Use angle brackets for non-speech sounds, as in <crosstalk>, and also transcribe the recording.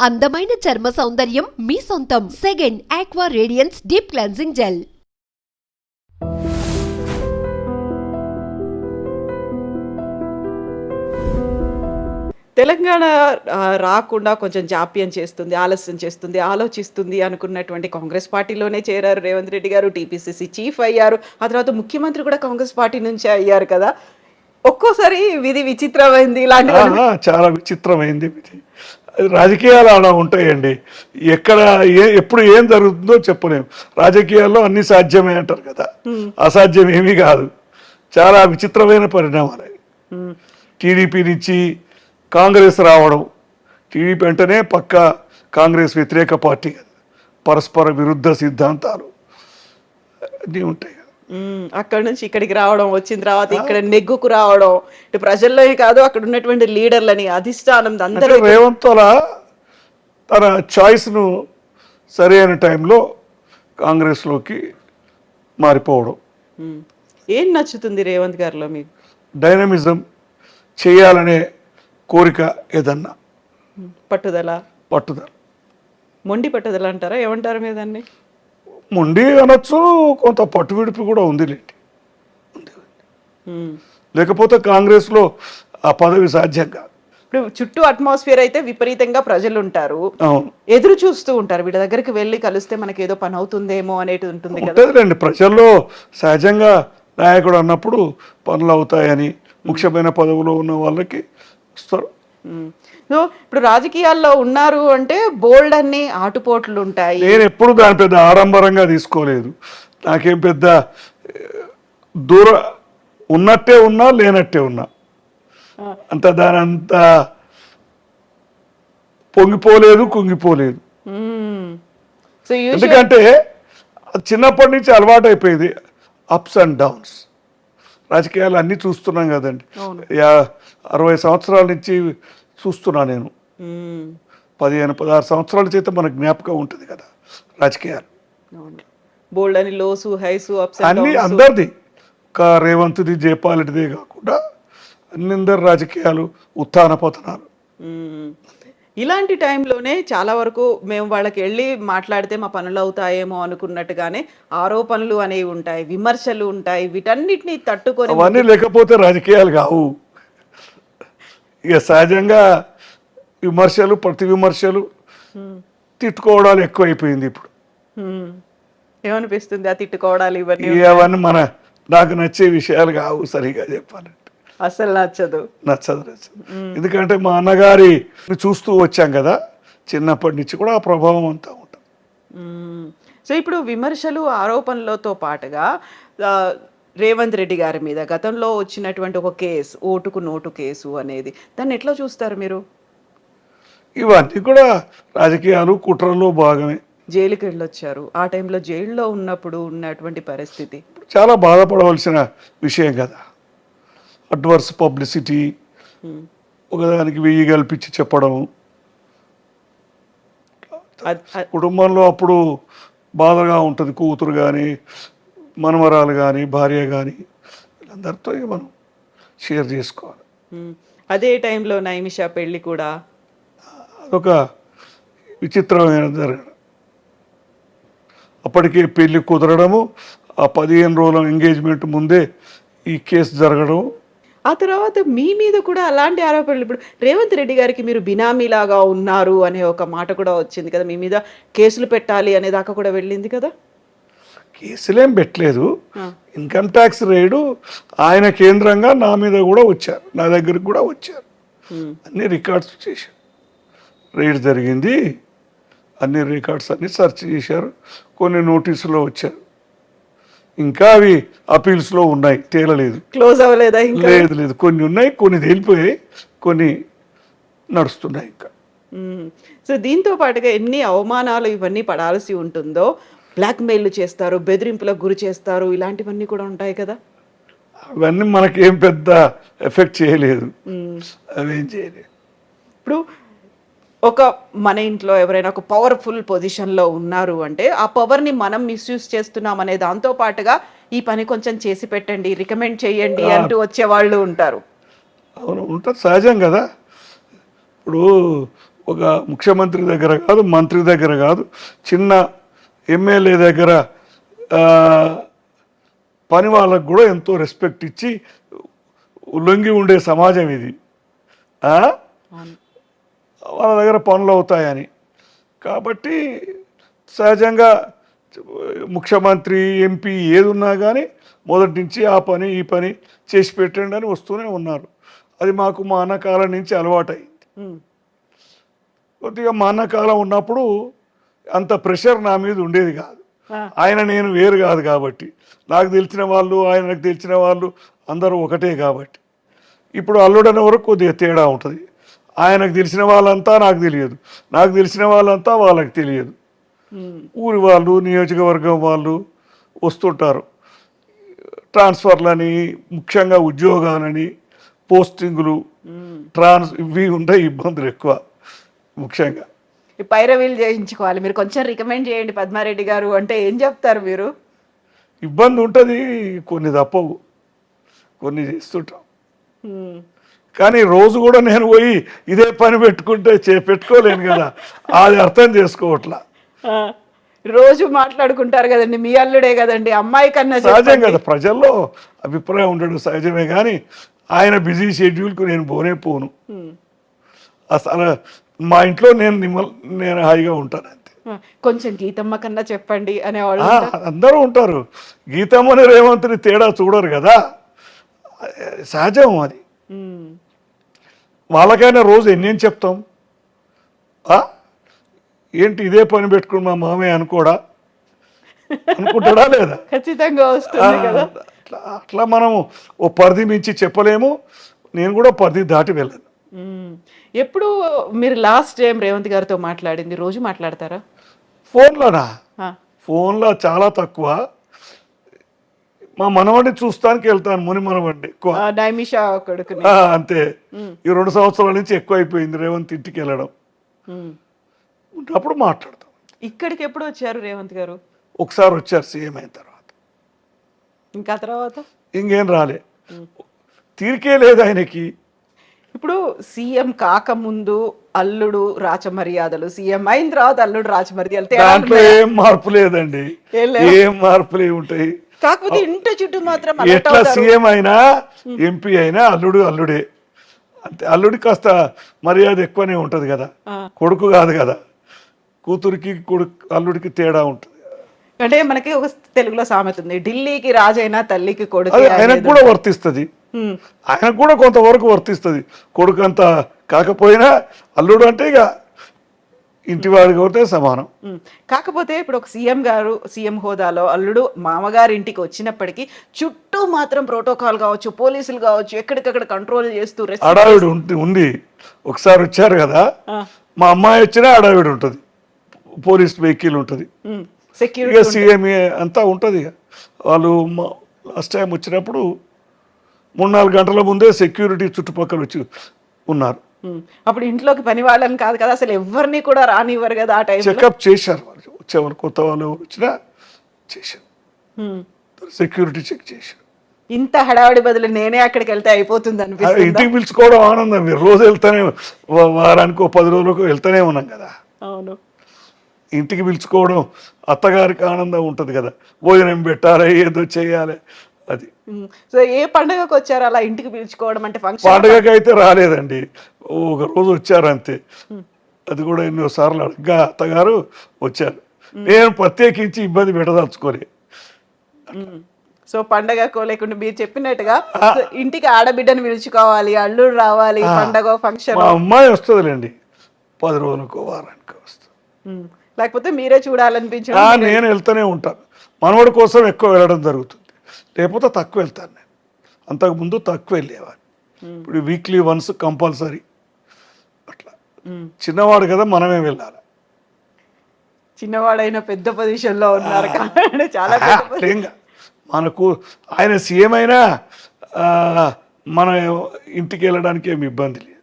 అందమైన చర్మ సౌందర్యం మీ సొంతం. Second aqua radiance deep cleansing gel Telangana రాకుండా కొంచెం జాప్యం చేస్తుంది ఆలస్యం చేస్తుంది ఆలోచిస్తుంది అనుకున్నటువంటి కాంగ్రెస్ పార్టీలోనే చేరారు రేవంత్ రెడ్డి గారు టీపీసీసీ చీఫ్ అయ్యారు. ఆ తర్వాత ముఖ్యమంత్రి కూడా కాంగ్రెస్ పార్టీ నుంచే అయ్యారు కదా. ఒక్కోసారి విధి విచిత్రమైంది ఇలాంటి చాలా విచిత్రమైంది రాజకీయాలు అలా ఉంటాయండి. ఎక్కడ ఏ ఎప్పుడు ఏం జరుగుతుందో చెప్పలేము. రాజకీయాల్లో అన్ని సాధ్యమే అంటారు కదా. అసాధ్యం ఏమీ కాదు. చాలా విచిత్రమైన పరిణామాలు. టీడీపీ నుంచి కాంగ్రెస్ రావడం. టీడీపీ అంటేనే పక్క కాంగ్రెస్ వ్యతిరేక పార్టీ. పరస్పర విరుద్ధ సిద్ధాంతాలు అన్నీ ఉంటాయి. అక్కడ నుంచి ఇక్కడికి రావడం వచ్చిన తర్వాత ఇక్కడ నెగ్గుకు రావడం ఇటు ప్రజల్లోనే కాదు అక్కడ ఉన్నటువంటి లీడర్లని అధిష్టానం అందరూ అంటే రేవంత్ అలా తన చాయిస్ను సరైన టైంలో కాంగ్రెస్లోకి మారిపోవడం. ఏం నచ్చుతుంది రేవంత్ గారిలో మీకు? డైనమిజం చేయాలనే కోరిక ఏదన్నా. పట్టుదల. పట్టుదల. మొండి పట్టుదల అంటారా? ఏమంటారు మీరు దాన్ని? మొండి అనొచ్చు కొంత పట్టు విడుపు కూడా ఉందిలేండి. ఉమ్. లేకపోతే కాంగ్రెస్లో ఆ పదవి సాధ్యం కాదు. ఇప్పుడు చుట్టూ అట్మాస్ఫియర్ అయితే విపరీతంగా ప్రజలు ఉంటారు ఎదురు చూస్తూ ఉంటారు. వీళ్ళ దగ్గరికి వెళ్ళి కలిస్తే మనకి ఏదో పని అవుతుందేమో అనేది ఉంటుంది కదా. ఉంటుందిలేండి. ప్రజల్లో సహజంగా నాయకుడు అన్నప్పుడు పనులు అవుతాయని ముఖ్యమైన పదవిలో ఉన్న వాళ్ళకి వస్తారు. సో ఇప్పుడు రాజకీయాల్లో ఉన్నారు అంటే బోల్డ్ అన్ని ఆటుపోట్లు ఉంటాయి. నేను ఎప్పుడు దాని పెద్ద ఆడంబరంగా తీసుకోలేదు. నాకేం పెద్ద దూర ఉన్నట్టే ఉన్నా లేనట్టే ఉన్నా. అంత దాని అంత పొంగిపోలేదు కుంగిపోలేదు. ఎందుకంటే చిన్నప్పటి నుంచి అలవాటు అయిపోయింది అప్స్ అండ్ డౌన్స్ రాజకీయాలు అన్నీ చూస్తున్నాం కదండి. అరవై సంవత్సరాల నుంచి చూస్తున్నా నేను. పదిహేను పదహారు సంవత్సరాల చేత మనకు జ్ఞాపకం ఉంటుంది కదా రాజకీయాలు. బోల్డ్ అని లోసు హైసు అన్ని అందరిది. ఒక రేవంత్ది జయపాలెడ్డిదే కాకుండా అన్ని అందరి రాజకీయాలు ఉత్థాన పతనాలు మ్మ్. ఇలాంటి టైంలోనే చాలా వరకు మేము వాళ్ళకి వెళ్ళి మాట్లాడితే మా పనులు అవుతాయేమో అనుకున్నట్టుగానే ఆరోపణలు అనేవి ఉంటాయి విమర్శలు ఉంటాయి వీటన్నిటిని తట్టుకొని అవన్నీ లేకపోతే రాజకీయాలు కావు. ఇక సహజంగా విమర్శలు ప్రతి విమర్శలు తిట్టుకోవడాలు ఎక్కువైపోయింది ఇప్పుడు. ఏమనిపిస్తుంది ఆ తిట్టుకోవడాలు ఇవన్నీ ఇక అవన్నీ మన నాకు నచ్చే విషయాలు కావు సరిగా చెప్పాలంటే. అసలు నచ్చదు. నచ్చదు నచ్చదు. ఎందుకంటే మా అన్నగారి చూస్తూ వచ్చాం కదా చిన్నప్పటి నుంచి కూడా ఆ ప్రభావం అంతా ఉంటుంది. సో ఇప్పుడు విమర్శలు ఆరోపణలతో పాటుగా రేవంత్ రెడ్డి గారి మీద గతంలో వచ్చినటువంటి ఒక కేసు ఓటుకు నోటు కేసు అనేది. దాన్ని ఎట్లా చూస్తారు మీరు? ఇవన్నీ కూడా రాజకీయాలు కుట్రలో భాగమే. జైలుకి వెళ్ళొచ్చారు. ఆ టైంలో జైల్లో ఉన్నప్పుడు ఉన్నటువంటి పరిస్థితి. చాలా బాధపడవలసిన విషయం కదా. అడ్వర్స్ పబ్లిసిటీ ఒకదానికి వెయ్యి కల్పించి చెప్పడం కుటుంబంలో అప్పుడు బాధగా ఉంటుంది కూతురు కానీ మనవరాలు కానీ భార్య కానీ వీళ్ళందరితో మనం షేర్ చేసుకోవాలి. అదే టైంలో నైమిష పెళ్ళి కూడా? అదొక విచిత్రమైన జరగడం. అప్పటికే పెళ్ళి కుదరడము ఆ పదిహేను రోజుల ఎంగేజ్మెంట్ ముందే ఈ కేసు జరగడం. ఆ తర్వాత మీ మీద కూడా అలాంటి ఆరోపణలు ఇప్పుడు రేవంత్ రెడ్డి గారికి మీరు బినామీలాగా ఉన్నారు అనే ఒక మాట కూడా వచ్చింది కదా మీ మీద కేసులు పెట్టాలి అనే దాకా కూడా వెళ్ళింది కదా? కేసులేం పెట్టలేదు. ఇన్కమ్ ట్యాక్స్ రేడు ఆయన కేంద్రంగా నా మీద కూడా వచ్చారు. నా దగ్గరికి కూడా వచ్చారు. అన్ని రికార్డ్స్ చేశారు. రేడ్ జరిగింది. అన్ని రికార్డ్స్ అన్ని సెర్చ్ చేశారు. కొన్ని నోటీసులో వచ్చారు. ఇంకా అవి అపీల్స్లో ఉన్నాయి. తేలలేదు. క్లోజ్ అవ్వలేదా ఇంకా? లేదు లేదు. కొన్ని ఉన్నాయి కొన్ని తేలిపోయాయి కొన్ని నడుస్తున్నాయి ఇంకా. సో దీంతో పాటుగా ఎన్ని అవమానాలు ఇవన్నీ పడాల్సి ఉంటుందో బ్లాక్మెయిల్ చేస్తారు బెదిరింపులకు గురి చేస్తారు ఇలాంటివన్నీ కూడా ఉంటాయి కదా? అవన్నీ మనకేం పెద్ద ఎఫెక్ట్ చేయలేదు. అవేం చేయలేదు. ఇప్పుడు ఒక మన ఇంట్లో ఎవరైనా ఒక పవర్ఫుల్ పొజిషన్లో ఉన్నారు అంటే ఆ పవర్ని మనం మిస్యూజ్ చేస్తున్నాం అనే దాంతో పాటుగా ఈ పని కొంచెం చేసి పెట్టండి రికమెండ్ చేయండి అంటూ వచ్చే వాళ్ళు ఉంటారు. అవును ఉంటుంది సహజం కదా. ఇప్పుడు ఒక ముఖ్యమంత్రి దగ్గర కాదు మంత్రి దగ్గర కాదు చిన్న ఎమ్మెల్యే దగ్గర పని వాళ్ళకు కూడా ఎంతో రెస్పెక్ట్ ఇచ్చి లొంగి ఉండే సమాజం ఇది. వాళ్ళ దగ్గర పనులు అవుతాయని. కాబట్టి సహజంగా ముఖ్యమంత్రి ఎంపీ ఏది ఉన్నా కానీ మొదటి నుంచి ఆ పని ఈ పని చేసి పెట్టండి అని వస్తూనే ఉన్నారు. అది మాకు మా అన్నకాలం నుంచి అలవాటైంది. కొద్దిగా మా అన్నకాలం ఉన్నప్పుడు అంత ప్రెషర్ నా మీద ఉండేది కాదు. ఆయన నేను వేరు కాదు కాబట్టి. నాకు తెలిసిన వాళ్ళు ఆయనకు తెలిసిన వాళ్ళు అందరూ ఒకటే కాబట్టి. ఇప్పుడు అల్లుడనే వరకు కొద్దిగా తేడా ఉంటుంది. ఆయనకు తెలిసిన వాళ్ళంతా నాకు తెలియదు. నాకు తెలిసిన వాళ్ళంతా వాళ్ళకి తెలియదు. ఊరి వాళ్ళు నియోజకవర్గం వాళ్ళు వస్తుంటారు. ట్రాన్స్ఫర్లని ముఖ్యంగా ఉద్యోగాలని పోస్టింగులు. ట్రాన్స్ ఇవి ఉంటాయి ఇబ్బందులు ఎక్కువ ముఖ్యంగా. ఈ పైరవీలు చేయించుకోవాలి. మీరు కొంచెం రికమెండ్ చేయండి పద్మారెడ్డి గారు అంటే ఏం చెప్తారు మీరు? ఇబ్బంది ఉంటుంది కొన్ని తప్పవు. కొన్ని చేస్తుంటాం. కానీ రోజు కూడా నేను పోయి ఇదే పని పెట్టుకుంటే చే పెట్టుకోలేను కదా. అది అర్థం చేసుకోవట్లా. రోజు మాట్లాడుకుంటారు కదండి మీ అల్లుడే కదండి అమ్మాయి కన్నా సహజం. కదా ప్రజల్లో అభిప్రాయం ఉండడం సహజమే. కానీ ఆయన బిజీ షెడ్యూల్కు నేను పోనే పోను. అసలు మా ఇంట్లో నేను నిమ్మల్ నేను హాయిగా ఉంటాను అంతే. కొంచెం గీతమ్మ కన్నా చెప్పండి అనేవాళ్ళు ఆ, అందరూ ఉంటారు. గీతమ్మని రేవంత్ని తేడా చూడరు కదా. సహజం అది. వాళ్ళకైనా రోజు ఎన్నేం చెప్తాం? ఏంటి ఇదే పని పెట్టుకుని మా మామయ్య అనుకోడా? అనుకుంటాడా లేదా? <laughs> ఖచ్చితంగా ఆ, వస్తుంది కదా. అట్లా అట్లా మనం ఓ పరిధి మించి చెప్పలేము. నేను కూడా పరిధి దాటి వెళ్ళను. ఎప్పుడు మీరు లాస్ట్ టైం రేవంత్ గారితో మాట్లాడింది రోజు మాట్లాడతారా? ఫోన్లోనా? ఫోన్లో చాలా తక్కువ. మా మనవాడిని చూస్తానికి వెళ్తాను ముని మనవాడిని అంతే. ఈ రెండు సంవత్సరాల నుంచి ఎక్కువ అయిపోయింది రేవంత్ ఇంటికి వెళ్ళడం. అప్పుడు మాట్లాడతాం. ఇక్కడికి ఎప్పుడు వచ్చారు రేవంత్ గారు? ఒకసారి వచ్చారు సీఎం అయిన తర్వాత. ఇంకా తర్వాత? ఇంకేం రాలే. తీరికే లేదు ఆయనకి. ఇప్పుడు సీఎం కాకముందు అల్లుడు రాచమర్యాదలు సీఎం అయిన తర్వాత అల్లుడు రాచమర్యాదలు దాంట్లో? ఏం మార్పు లేదండి. ఏం మార్పులు ఉంటాయి? కాకపోతే ఇంటి చుట్టూ మాత్రం ఎట్లా. సీఎం అయినా ఎంపీ అయినా అల్లుడు అల్లుడే. అంతే అల్లుడి కాస్త మర్యాద ఎక్కువనే ఉంటది కదా. కొడుకు కాదు కదా. కూతురికి కొడుకు అల్లుడికి తేడా ఉంటుంది. అంటే మనకి ఒక తెలుగులో సామెత ఉంది ఢిల్లీకి రాజైనా తల్లికి కొడుకు ఆయనకు కూడా వర్తిస్తుంది. ఆయనకు కూడా కొంతవరకు వర్తిస్తుంది. కొడుకు అంత కాకపోయినా అల్లుడు అంటే ఇక ఇంటివాడి కొడితే సమానం. కాకపోతే ఇప్పుడు ఒక సీఎం గారు సీఎం హోదాలో అల్లుడు మామగారి ఇంటికి వచ్చినప్పటికీ చుట్టూ మాత్రం ప్రోటోకాల్ కావచ్చు పోలీసులు కావచ్చు ఎక్కడికక్కడ కంట్రోల్ చేస్తూ హడావిడి ఉంది. ఒకసారి వచ్చారు కదా మా అమ్మాయి వచ్చినా హడావిడి ఉంటుంది. పోలీస్ వెహికల్ ఉంటుంది. సెక్యూరిటీ సీఎం అంతా ఉంటుంది ఇక. వాళ్ళు లాస్ట్ టైం వచ్చినప్పుడు మూడు నాలుగు గంటల ముందే సెక్యూరిటీ చుట్టుపక్కల వచ్చి ఉన్నారు. అప్పుడు ఇంట్లోకి పని వాళ్ళని కాదు కదా అసలు ఎవరిని కూడా రానివ్వరు కదా ఆ చెకప్ చేశారు. వాళ్ళు వచ్చేవాళ్ళు కొత్త వాళ్ళు వచ్చినా చేశారు. సెక్యూరిటీ చెక్ చేశారు. ఇంత హడావిడి బదులు నేనే అక్కడికి వెళ్తే అయిపోతుంది అనిపిస్తుంది? ఇంటికి పిలుచుకోవడం ఆనందం. మీరు రోజు వెళ్తానే వారానికి పది రోజులకు వెళ్తానే ఉన్నాం కదా. అవును. ఇంటికి పిలుచుకోవడం అత్తగారికి ఆనందం ఉంటుంది కదా. భోజనం పెట్టాలి ఏదో చేయాలి. అది. సో ఏ పండగకు వచ్చారు అలా ఇంటికి పిలుచుకోవడం అంటే ఫంక్షన్ పండగకి అయితే రాలేదండి. ఒక రోజు వచ్చారు అంతే. అది కూడా ఎన్నో సార్లు అడగ్గా అత్తగారు వచ్చారు. నేను ప్రత్యేకించి ఇబ్బంది పెట్టదలుచుకోలే. సో పండగకో లేకుండా మీరు చెప్పినట్టుగా ఇంటికి ఆడబిడ్డను పిలుచుకోవాలి అల్లుడు రావాలి పండగ ఫంక్షన్ మా అమ్మాయి వస్తుందిలేండి. పది రోజులకు వారానికి వస్తుంది. లేకపోతే మీరే చూడాలనిపించడం ఆ, నేను వెళ్తూనే ఉంటాను. మనవడి కోసం ఎక్కువ వెళ్ళడం జరుగుతుంది. లేకపోతే తక్కువ వెళ్తాను నేను. అంతకుముందు తక్కువ వెళ్ళేవాడిని ఇప్పుడు వీక్లీ వన్స్ కంపల్సరీ. అట్లా. చిన్నవాడు కదా మనమే వెళ్ళాలి. చిన్నవాడైన పెద్ద పొజిషన్లో ఉన్నారు చాలా. మనకు ఆయన సీఎం అయినా మన ఇంటికి వెళ్ళడానికి ఏమి ఇబ్బంది లేదు.